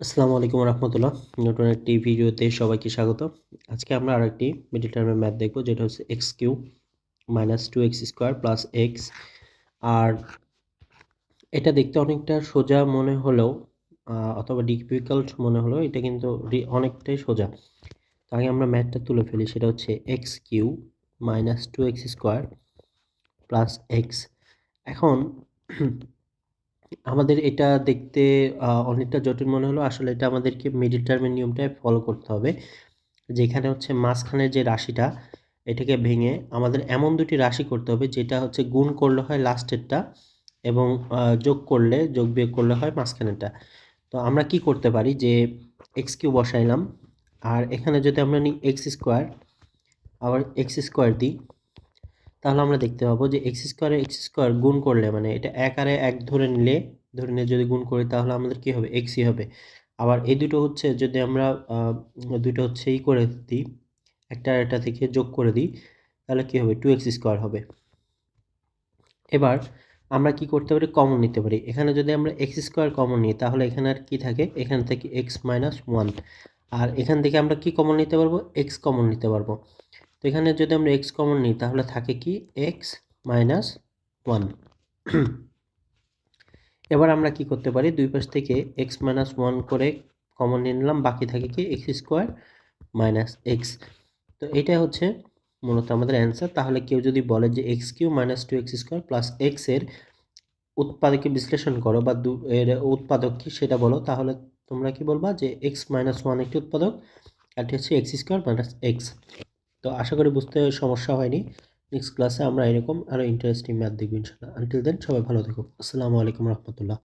আসসালামু আলাইকুম রহমতুল্লাহ। নতুন একটি ভিডিওতে সবাইকে স্বাগত। আজকে আমরা আর একটি মিডিল টার্মের ম্যাথ দেখব, যেটা হচ্ছে x cube minus two x square plus x. আর এটা দেখতে অনেকটা সোজা মনে হলেও অথবা ডিফিকাল্ট মনে হলেও এটা কিন্তু অনেকটাই সোজা। তো আগে আমরা ম্যাথটা তুলে ফেলি, সেটা হচ্ছে x cube minus two x square plus x. এখন আমাদের এটা দেখতে অনেকটা জটিল মনে হলো। আসলে এটা আমাদেরকে মিডিল টার্মের নিয়মটাই ফলো করতে হবে। যেখানে হচ্ছে মাঝখানের যে রাশিটা, এটাকে ভেঙে আমাদের এমন দুটি রাশি করতে হবে, যেটা হচ্ছে গুণ করলে হয় লাস্টেরটা এবং যোগ করলে, যোগ বিয়োগ করলে হয় মাঝখানেরটা। তো আমরা কি করতে পারি যে এক্স কিউ বসাইলাম, আর এখানে যদি আমরা নিই এক্স স্কোয়ার আবার এক্স স্কোয়ার দিই তাহলে আমরা দেখতে পাবো যে এক্স স্কোয়ারে এক্স স্কোয়ার গুণ করলে মানে এটা এক আরে এক ধরে নিলে, ধরে নিয়ে যদি গুণ করি তাহলে আমাদের কি হবে? এক্সই হবে। আবার এই দুটো হচ্ছে যদি আমরা দুটো হচ্ছে ই করে দিই, একটা একটা থেকে যোগ করে দিই, তাহলে কি হবে? টু এক্স স্কোয়ার হবে। এবার আমরা কি করতে পারি? কমন নিতে পারি। এখানে যদি আমরা এক্স স্কোয়ার কমন নিই, তাহলে এখানে আর কি থাকে? এখান থেকে এক্স মাইনাস ওয়ান আর এখান থেকে আমরা কি কমন নিতে পারব? এক্স কমন নিতে পারব। তো এখানে যদি আমরা এক্স কমন নিই, তাহলে থাকে কি? এক্স মাইনাস ওয়ান এবার আমরা কি করতে পারি? দুই পাশ থেকে এক্স মাইনাস ওয়ান করে কমন নিয়ে নিলাম, বাকি থাকে কি? এক্স স্কোয়ার মাইনাস এক্স তো এটা হচ্ছে মূলত আমাদের অ্যান্সার তাহলে কেউ যদি বলে যে x cube minus two x square plus এক্সের উৎপাদকে বিশ্লেষণ করো বা দু এর উৎপাদক কি সেটা বলো, তাহলে তোমরা কি বলবা যে এক্স মাইনাস ওয়ান একটি উৎপাদক, আর হচ্ছে এক্স স্কোয়ার মাইনাস এক্স তো আশা করি বুঝতে সমস্যা হয়নি। নেক্সট ক্লাসে আমরা এরকম আরও ইন্টারেস্টিং ম্যাথ দেখব ইনশাল্লাহ আনটিল দেন সবাই ভালো থেকো। আসসালামু আলাইকুম রহমতুল্লাহ।